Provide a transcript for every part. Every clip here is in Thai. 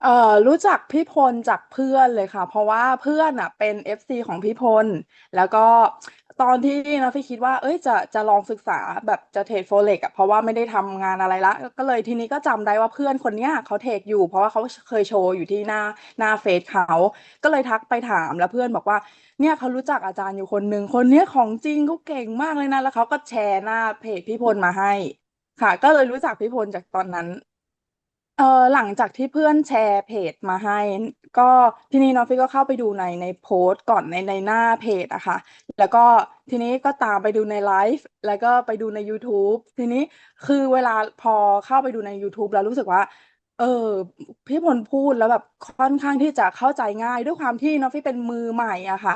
เอ่อ รู้จักพี่พลจากเพื่อนเลยค่ะ เพราะว่าเพื่อนอะเป็น FC ของพี่พล แล้วก็ ตอนที่นะพี่คิดว่าเอ้ย จะ จะลองศึกษาแบบจะเทรดโฟเร็กอะ เพราะว่าไม่ได้ทำงานอะไรละก็เลย ทีนี้ก็จำได้ว่าเพื่อนคนเนี้ยเขาเทรดอยู่ เพราะว่าเขาเคยโชว์อยู่ที่หน้า หน้าเฟซเขา ก็เลยทักไปถาม แล้วเพื่อนบอกว่า เนี่ยเขารู้จักอาจารย์อยู่คนหนึ่ง คนเนี้ยของจริง เขาเก่งมากเลยนะ แล้วเขาก็แชร์หน้าเพจพี่พลมาให้ ค่ะ ก็เลยรู้จักพี่พลจากตอนนั้น เออ หลังจากที่เพื่อนแชร์เพจมาให้ ก็ ทีนี้น้องฟิกก็เข้าไปดูใน ในโพสต์ก่อน ใน ในหน้าเพจอะค่ะ แล้วก็ทีนี้ก็ตามไปดูในไลฟ์ แล้วก็ไปดูใน YouTube ทีนี้คือเวลาพอเข้าไปดูใน YouTube แล้วรู้สึกว่า เออ พี่พลพูดแล้วแบบค่อนข้างที่จะเข้าใจง่าย ด้วยความที่น้องฟิเป็นมือใหม่อะค่ะ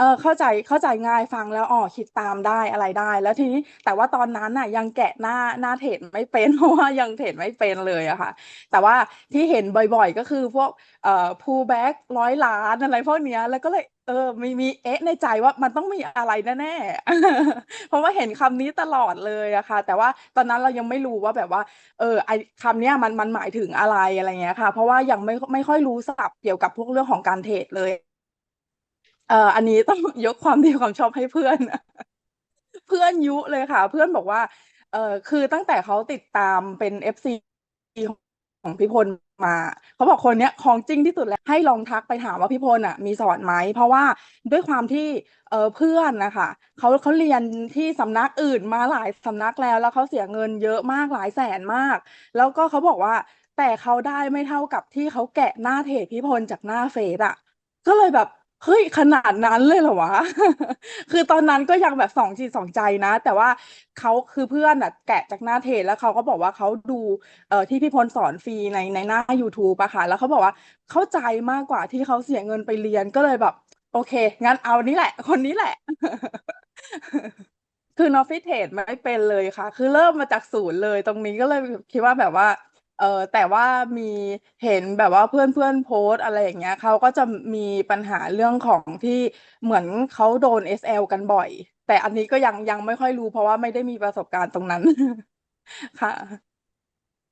เออเข้าใจเข้าใจง่ายฟังแล้วอ๋อคิดตามได้อะไรได้ แล้วทีนี้แต่ว่าตอนนั้นน่ะยังแกะหน้าหน้าเทรดไม่เป็นเพราะว่ายังเทรดไม่เป็นเลยอะค่ะ แต่ว่าที่เห็นบ่อยๆก็คือพวกเอ่อ pull back ร้อยล้านอะไรพวกเนี้ยแล้วก็เลยเออมีมีเอ๊ะในใจว่ามันต้องมีอะไรแน่ๆเพราะว่าเห็นคำนี้ตลอดเลยอะค่ะ แต่ว่าตอนนั้นเรายังไม่รู้ว่าแบบว่า เออไอคำเนี้ยมันมันหมายถึงอะไรอะไรเงี้ยค่ะ เพราะว่ายังไม่ไม่ค่อยรู้ศัพท์เกี่ยวกับพวกเรื่องของการเทรดเลย เอ่ออันนี้ต้องยกความดีความชอบให้เพื่อน เพื่อนยุเลยค่ะ เพื่อนบอกว่า เออคือตั้งแต่เขาติดตามเป็นเอฟซีของพี่พลมาเขาบอกคนเนี้ยของจริงที่สุดแล้วให้ลองทักไปถามว่าพี่พลอะมีสอนไหมเพราะว่าด้วยความที่เออเพื่อนนะคะเขาเขาเรียนที่สำนักอื่นมาหลายสำนักแล้ว แล้วเขาเสียเงินเยอะมากหลายแสนมาก แล้วก็เขาบอกว่า แต่เขาได้ไม่เท่ากับที่เขาแกะหน้าเพจพี่พลจากหน้าเฟซอะ ก็เลยแบบ เฮ้ย ขนาดนั้นเลยเหรอวะ คือตอนนั้นก็ยังแบบสองจิตสองใจนะ แต่ว่าเขาคือเพื่อนอะ แกะจากหน้าเพจแล้วเขาก็บอกว่าเขาดูเอ่อที่พี่พลสอนฟรีในในหน้า YouTube อะค่ะ แล้วเขาบอกว่าเข้าใจมากกว่าที่เขาเสียเงินไปเรียนก็เลยแบบ โอเค งั้นเอานี้แหละ คนนี้แหละ คือนอฟิเทรดไม่เป็นเลยค่ะ คือเริ่มมาจากศูนย์เลย ตรงนี้ก็เลยคิดว่าแบบว่า เออแต่ว่ามีเห็นแบบว่าเพื่อนเพื่อนโพสต์อะไรอย่างเงี้ยเขาก็จะมีปัญหาเรื่องของที่เหมือนเขาโดน SL กันบ่อย แต่อันนี้ก็ยังยังไม่ค่อยรู้เพราะว่าไม่ได้มีประสบการณ์ตรงนั้น ค่ะ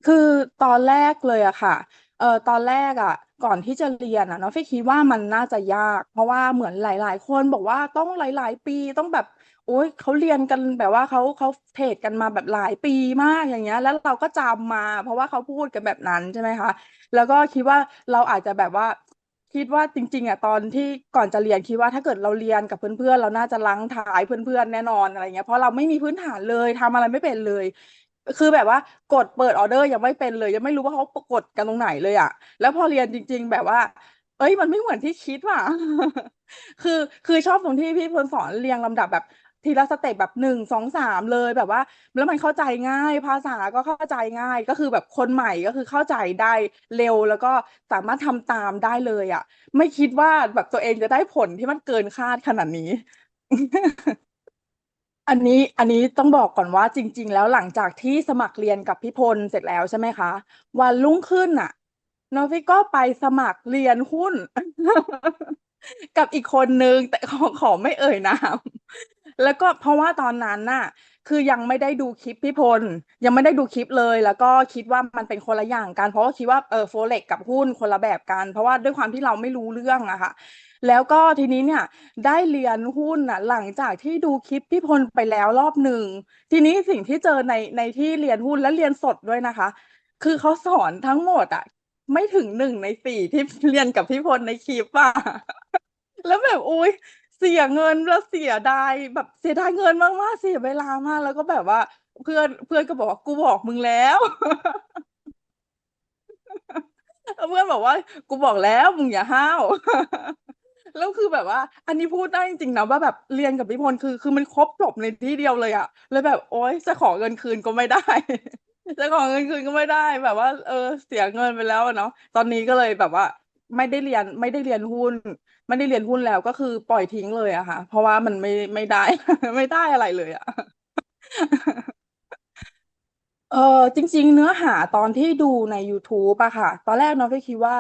คือตอนแรกเลยอะค่ะ เออตอนแรกอะก่อนที่จะเรียนอะเนาะฟิคิดว่ามันน่าจะยาก เพราะว่าเหมือนหลาย ๆ คนบอกว่าต้องหลาย ๆ ปีต้องแบบ โอ้ยเขาเรียนกันแบบว่าเขาเขาเทรดกันมาแบบหลายปีมากอย่างเงี้ย แล้วเราก็จำมา เพราะว่าเขาพูดกันแบบนั้นใช่ไหมคะ แล้วก็คิดว่าเราอาจจะแบบว่า คิดว่าจริง ๆอะตอนที่ก่อนจะเรียนคิดว่าถ้าเกิดเราเรียนกับเพื่อนๆเราน่าจะลังท้ายเพื่อนๆแน่นอนอะไรเงี้ยเพราะเราไม่มีพื้นฐานเลยทำอะไรไม่เป็นเลยคือแบบว่ากดเปิดออเดอร์ยังไม่เป็นเลย ยังไม่รู้ว่าเขากดกันตรงไหนเลยอะแล้วพอเรียนจริง ๆ แบบว่า เอ้ยมันไม่เหมือนที่คิดว่ะคือคือชอบตรงที่พี่พลสอนเรียงลำดับแบบ ทีละสเต็ปแบบหนึ่งสองสามเลยแบบว่า แล้วมันเข้าใจง่าย ภาษาก็เข้าใจง่ายก็คือแบบคนใหม่ก็คือเข้าใจได้เร็วแล้วก็สามารถทำตามได้เลยอะไม่คิดว่าแบบตัวเองจะได้ผลที่มันเกินคาดขนาดนี้ อันนี้อันนี้ต้องบอกก่อนว่าจริง ๆ แล้วหลังจากที่สมัครเรียนกับพี่พลเสร็จแล้วใช่ไหมคะ วันรุ่งขึ้นน่ะนอฟิกก็ไปสมัครเรียนหุ้น กับอีกคนนึงแต่ขอขอไม่เอ่ยนาม แล้วก็เพราะว่าตอนนั้นน่ะ คือยังไม่ได้ดูคลิปพี่พล ยังไม่ได้ดูคลิปเลย แล้วก็คิดว่ามันเป็นคนละอย่างกัน เพราะว่าคิดว่าเออโฟเร็กกับหุ้นคนละแบบกัน เพราะว่าด้วยความที่เราไม่รู้เรื่องอะค่ะ แล้วก็ทีนี้เนี่ยได้เรียนหุ้นน่ะหลังจากที่ดูคลิปพี่พลไปแล้วรอบหนึ่ง ทีนี้สิ่งที่เจอในในที่เรียนหุ้นและเรียนสดด้วยนะคะ คือเขาสอนทั้งหมดอะไม่ถึงหนึ่งในสี่ที่เรียนกับพี่พลในคลิปอะแล้วแบบอุ้ย เสียเงินแล้วเสียดายแบบเสียดายเงินมากๆเสียเวลามากแล้วก็แบบว่า เพื่อนเพื่อนก็บอกว่ากูบอกมึงแล้วเพื่อนบอกว่า กูบอกแล้วมึงอย่าห้าวแล้วคือแบบว่า อันนี้พูดได้จริงๆนะว่าแบบเรียนกับพี่พลคือ คือมันครบจบในที่เดียวเลยอะเลยแบบโอ๊ยจะขอเงินคืนก็ไม่ได้จะขอเงินคืนก็ไม่ได้แบบว่า เออ เสียเงินไปแล้วเนาะตอนนี้ก็เลยแบบว่า ไม่ได้เรียนไม่ได้เรียนหุ้น ไม่ได้เรียนหุ้นแล้วก็คือปล่อยทิ้งเลยอะค่ะ เพราะว่ามันไม่ไม่ได้ ไม่ได้อะไรเลยอะเออจริง ๆ เนื้อหาตอนที่ดูใน YouTube อะค่ะ ตอนแรกนาะพี่คิดว่า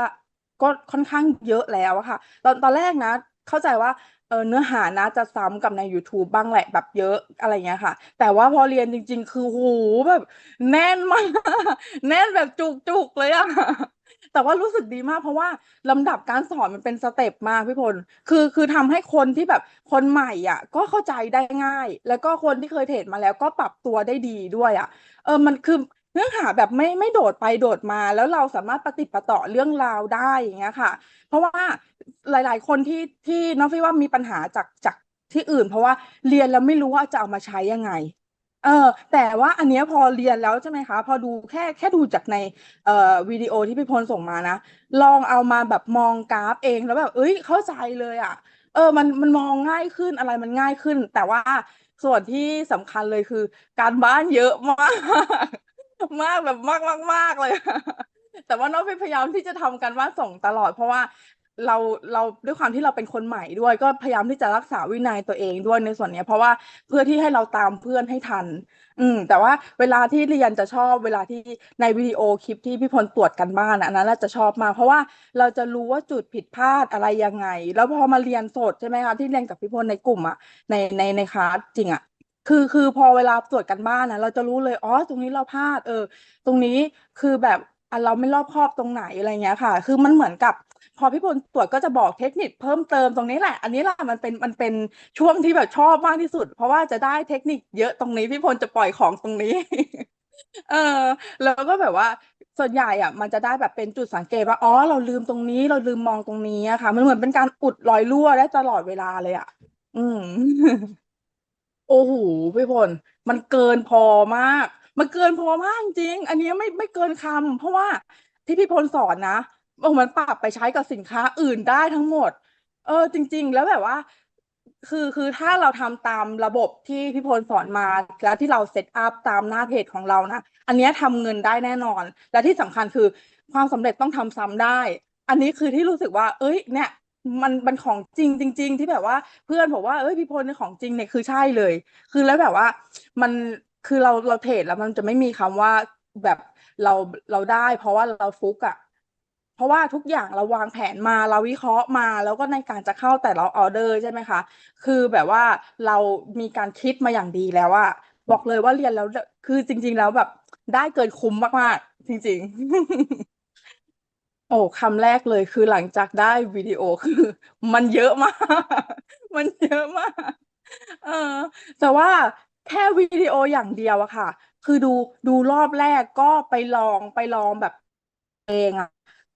ก็ค่อนข้างเยอะแล้วอะค่ะ ตอนตอนแรกนะ เข้าใจว่าเออเนื้อหานะจะซ้ำกับใน YouTube บ้างแหละแบบเยอะอะไรเงี้ยค่ะ แต่ว่าพอเรียนจริง ๆ คือโหแบบ แน่นมาก แน่นแบบจุกๆเลยอะ แต่ว่ารู้สึกดีมากเพราะว่าลำดับการสอนมันเป็นสเต็ปมากพี่พล คือคือทำให้คนที่แบบคนใหม่อะ ก็เข้าใจได้ง่าย แล้วก็คนที่เคยเทรดมาแล้วก็ปรับตัวได้ดีด้วยอะ เออมันคือเนื้อหาแบบไม่ไม่โดดไปโดดมาแล้วเราสามารถปฏิประต่อเรื่องราวได้อย่างเงี้ยค่ะ เพราะว่าหลาย ๆ คนที่ที่น้องฟิว่ามีปัญหาจากจากที่อื่น เพราะว่าเรียนแล้วไม่รู้ว่าจะเอามาใช้ยังไง เออแต่ว่าอันเนี้ยพอเรียนแล้วใช่ไหมคะ พอดูแค่แค่ดูจากในเอ่อวิดีโอที่พี่พลส่งมานะ ลองเอามาแบบมองกราฟเองแล้วแบบเอ้ยเข้าใจเลยอะ เออมันมันมองง่ายขึ้นอะไรมันง่ายขึ้น แต่ว่าส่วนที่สำคัญเลยคือการบ้านเยอะมาก มากแบบมากมากมากเลยแต่ว่าน้องพยายามที่จะทำการบ้านส่งตลอด เพราะว่า เราเราด้วยความที่เราเป็นคนใหม่ด้วย ก็พยายามที่จะรักษาวินัยตัวเองด้วยในส่วนเนี้ย เพราะว่าเพื่อที่ให้เราตามเพื่อนให้ทัน อืม แต่ว่าเวลาที่เรียนจะชอบเวลาที่ในวิดีโอคลิปที่พี่พลตรวจกันบ้านอะอันนั้นน่าจะชอบมากเพราะว่าเราจะรู้ว่าจุดผิดพลาดอะไรยังไง แล้วพอมาเรียนสดใช่ไหมคะที่เรียนกับพี่พลในกลุ่มอะในในในคลาสจริงอะคือคือพอเวลาตรวจกันบ้านนะเราจะรู้เลยอ๋อตรงนี้เราพลาด เออ ตรงนี้คือแบบอะเราไม่รอบคอบตรงไหนอะไรเงี้ยค่ะ คือมันเหมือนกับ พอพี่พลตรวจก็จะบอกเทคนิคเพิ่มเติมตรงนี้แหละ อันนี้แหละมันเป็นมันเป็นช่วงที่แบบชอบมากที่สุด เพราะว่าจะได้เทคนิคเยอะตรงนี้พี่พลจะปล่อยของตรงนี้ เออแล้วก็แบบว่าส่วนใหญ่อะมันจะได้แบบเป็นจุดสังเกตว่าอ๋อเราลืมตรงนี้เราลืมมองตรงนี้อะค่ะ มันเหมือนเป็นการอุดรอยรั่วได้ตลอดเวลาเลยอะ อืม โอ้โหพี่พลมันเกินพอมาก มันเกินพอมากจริง อันนี้ไม่ไม่เกินคำเพราะว่าที่พี่พลสอนนะ มันปรับไปใช้กับสินค้าอื่นได้ทั้งหมด เออ จริง ๆ แล้วแบบว่า คือคือถ้าเราทำตามระบบที่พี่พลสอนมาแล้วที่เราเซตอัพตามหน้าเพจของเรานะอันนี้ยทำเงินได้แน่นอน และที่สำคัญคือความสำเร็จต้องทำซ้ำได้ อันนี้คือที่รู้สึกว่า เอ้ย เนี่ยมันมันของจริงจริง ๆ ที่แบบว่าเพื่อนบอกว่าเอ้ยพี่พลในของจริงเนี่ยคือใช่เลย คือแล้วแบบว่ามันคือเราเราเทรดแล้วมันจะไม่มีคำว่าแบบเราเราได้ เพราะว่าเราฟุกอะ เพราะว่าทุกอย่างเราวางแผนมาเราวิเคราะห์มา แล้วก็ในการจะเข้าแต่ละออเดอร์ใช่ไหมคะ คือแบบว่าเรามีการคิดมาอย่างดีแล้วอะบอกเลยว่าเรียนแล้วคือจริง ๆ แล้วแบบได้เกินคุ้มมากๆ จริง ๆโอ้คำแรกเลยคือหลังจากได้วิดีโอคือ มันเยอะมาก มันเยอะมาก เออ แต่ว่าแค่วิดีโออย่างเดียวอะค่ะ คือดูดูรอบแรกก็ไปลองไปลองแบบเองอะ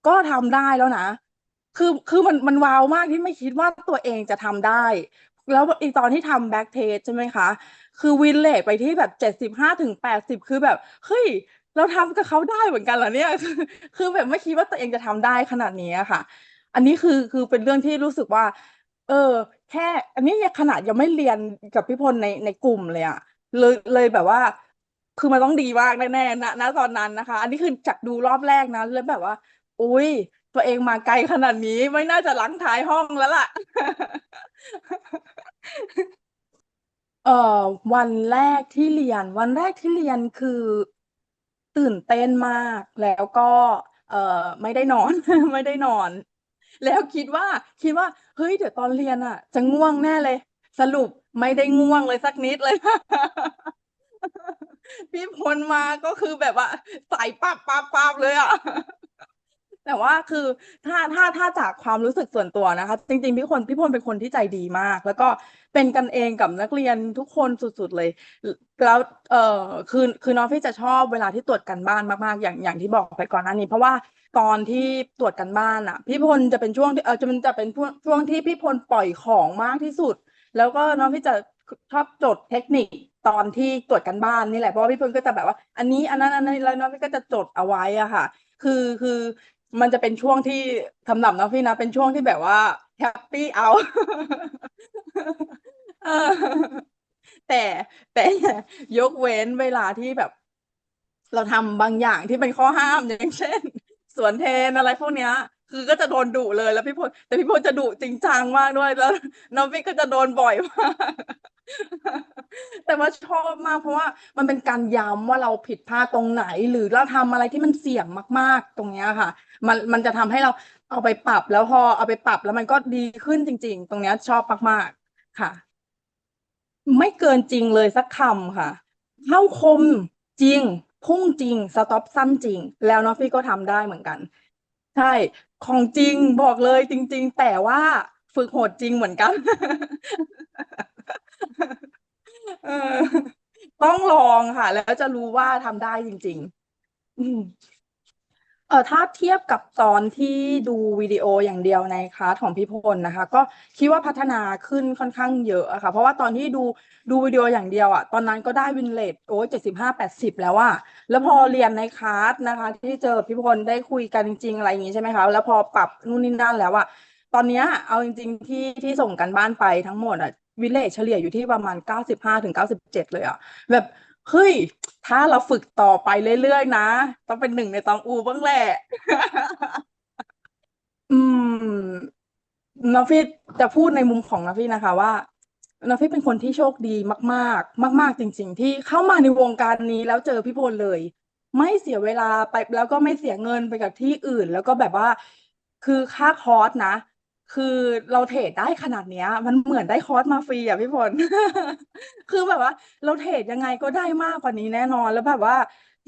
ก็ทำได้แล้วนะ คือคือมันมันว้าวมากที่ไม่คิดว่าตัวเองจะทำได้ แล้วอีกตอนที่ทำแบ็กเทสใช่ไหมคะ คือวินเลทไปที่แบบเจ็ดสิบห้าถึงแปดสิบคือแบบ เฮ้ย เราทำกับเขาได้เหมือนกันเหรอเนี่ย คือคือแบบไม่คิดว่าตัวเองจะทำได้ขนาดนี้อะค่ะ อันนี้คือคือเป็นเรื่องที่รู้สึกว่า เออ แค่ อันนี้ยังขนาดยังไม่เรียนกับพี่พลในในกลุ่มเลยอะเลยเลยแบบว่าคือมันต้องดีมากแน่ๆนะณตอนนั้นนะคะ อันนี้คือจากดูรอบแรกนะแล้วแบบว่า อุ้ยตัวเองมาไกลขนาดนี้ไม่น่าจะหลังท้ายห้องแล้วล่ะ เอ่อวันแรกที่เรียน วันแรกที่เรียนคือตื่นเต้นมาก แล้วก็ เอ่อไม่ได้นอน ไม่ได้นอน แล้วคิดว่าคิดว่า เฮ้ย เดี๋ยวตอนเรียนอะจะง่วงแน่เลย สรุปไม่ได้ง่วงเลยสักนิดเลย พี่พลมาก็คือแบบว่าใส่ปั๊บปั๊บปั๊บเลยอะ แต่ว่าคือถ้าถ้าถ้าจากความรู้สึกส่วนตัวนะคะ จริงๆพี่พลพี่พลเป็นคนที่ใจดีมาก แล้วก็เป็นกันเองกับนักเรียนทุกคนสุดๆเลย แล้วเออคือคือน้องพี่จะชอบเวลาที่ตรวจกันบ้านมากๆ อย่างอย่างที่บอกไปก่อนหน้านี้ เพราะว่าตอนที่ตรวจกันบ้านอะพี่พลจะเป็นช่วงที่เออจะมันจะเป็นช่วงช่วงที่พี่พลปล่อยของมากที่สุด แล้วก็น้องพี่จะชอบจดเทคนิคตอนที่ตรวจกันบ้านนี่แหละเพราะว่าพี่พลก็จะแบบว่า อันนี้อันนั้นอันนี้แล้วน้องพี่ก็จะจดเอาไว้อะค่ะ คือคือ มันจะเป็นช่วงที่สำหรับนะพี่นะเป็นช่วงที่แบบว่าแฮปปี้เอาแต่แต่ยกเว้นเวลาที่แบบ เราทำบางอย่างที่เป็นข้อห้ามอย่างเช่น สวนเทนอะไรพวกเนี้ย คือก็จะโดนดุเลยแล้วพี่พลแต่พี่พลจะดุจริงจังมากด้วยแล้วน้องพี่ก็จะโดนบ่อยมากแต่ว่าชอบมากเพราะว่ามันเป็นการย้ำว่าเราผิดพลาดตรงไหน หรือเราทำอะไรที่มันเสี่ยงมาก ๆ ตรงเนี้ยค่ะ มันมันจะทำให้เราเอาไปปรับแล้วพอเอาไปปรับแล้วมันก็ดีขึ้นจริง ๆ ตรงเนี้ยชอบมากๆค่ะ ไม่เกินจริงเลยสักคำค่ะ เข้าคมจริง พุ่งจริง สต็อปสั้นจริง แล้วน้องพี่ก็ทำได้เหมือนกัน ใช่ ของจริงบอกเลยจริง ๆ แต่ว่าฝึกโหดจริงเหมือนกัน เออ ต้องลองค่ะ แล้วจะรู้ว่าทำได้จริง ๆ อืม เออถ้าเทียบกับตอนที่ดูวิดีโออย่างเดียวในคลาสของพี่พลนะคะ ก็คิดว่าพัฒนาขึ้นค่อนข้างเยอะอะค่ะ เพราะว่าตอนที่ดูดูวิดีโออย่างเดียวอะตอนนั้นก็ได้วินเลทโอ้เจ็ดสิบห้าแปดสิบแล้วอะแล้วพอเรียนในคลาสนะคะ ที่เจอพี่พลได้คุยกันจริง ๆ อะไรอย่างงี้ใช่ไหมคะแล้วพอปรับนู่นนี่นั่นแล้วอะตอนเนี้ยเอาจริง ๆ ที่ที่ส่งกันบ้านไปทั้งหมดอะวินเลทเฉลี่ยอยู่ที่ประมาณเก้าสิบห้าถึงเก้าสิบเจ็ดเลยอะแบบ เฮ้ย ถ้าเราฝึกต่อไปเรื่อยๆนะ ต้องเป็นหนึ่งในตองอูบ้างแหละ อืมนาฟิดจะพูดในมุมของนาฟิดนะคะว่านาฟิดเป็นคนที่โชคดีมาก ๆ มาก ๆ จริง ๆ ที่เข้ามาในวงการนี้แล้วเจอพี่พลเลย ไม่เสียเวลาไปแล้วก็ไม่เสียเงินไปกับที่อื่น แล้วก็แบบว่า คือค่าคอร์สนะ คือเราเทรดได้ขนาดเนี้ย มันเหมือนได้คอร์สมาฟรีอะพี่พล คือแบบว่า เราเทรดยังไงก็ได้มากกว่านี้แน่นอนแล้วแบบว่า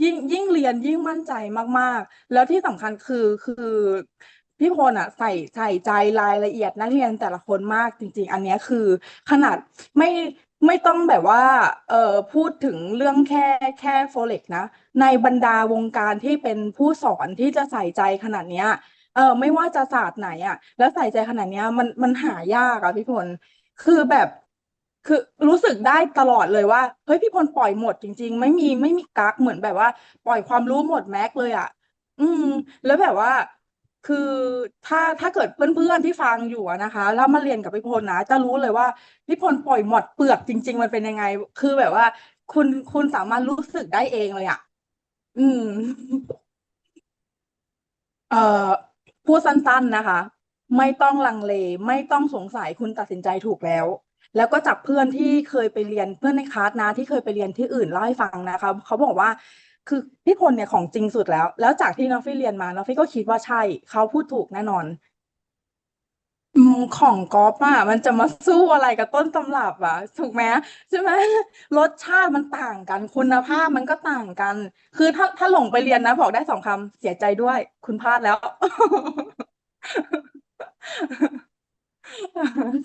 ยิ่งยิ่งเรียนยิ่งมั่นใจมากๆ แล้วที่สำคัญคือคือพี่พลอะใส่ใส่ใจรายละเอียดนักเรียนแต่ละคนมากจริง ๆ อันนี้คือขนาดไม่ไม่ต้องแบบว่าเอ่อพูดถึงเรื่องแค่แค่โฟเร็กนะ ในบรรดาวงการที่เป็นผู้สอนที่จะใส่ใจขนาดเนี้ย เออไม่ว่าจะศาสตร์ไหนอะแล้วใส่ใจขนาดเนี้ย มันมันหายากอะพี่พลคือแบบคือรู้สึกได้ตลอดเลยว่าเฮ้ยพี่พลปล่อยหมดจริง ๆ ไม่มีไม่มีกักเหมือนแบบว่า ปล่อยความรู้หมดแม็กเลยอะอืม แล้วแบบว่า คือถ้าถ้าเกิดเพื่อนๆที่ฟังอยู่นะคะ แล้วมาเรียนกับพี่พลนะจะรู้เลยว่าพี่พลปล่อยหมดเปลือกจริง ๆ มันเป็นยังไง คือแบบว่า คุณคุณสามารถรู้สึกได้เองเลยอะอืม เอ่อ พูดสั้นๆนะคะ ไม่ต้องลังเล ไม่ต้องสงสัยคุณตัดสินใจถูกแล้ว แล้วก็จากเพื่อนที่เคยไปเรียนเพื่อนในคลาสนะที่เคยไปเรียนที่อื่นเล่าให้ฟังนะคะเขาบอกว่าคือพี่พลเนี่ยของจริงสุดแล้ว แล้วจากที่น้องฟี่เรียนมาน้องฟี่ก็คิดว่าใช่เขาพูดถูกแน่นอน อืม ของก๊อปอะมันจะมาสู้อะไรกับต้นตำรับอะถูกไหม ใช่ไหม รสชาติมันต่างกัน คุณภาพมันก็ต่างกัน คือถ้า ถ้าหลงไปเรียนนะ บอกได้สองคำ เสียใจด้วย คุณพลาดแล้ว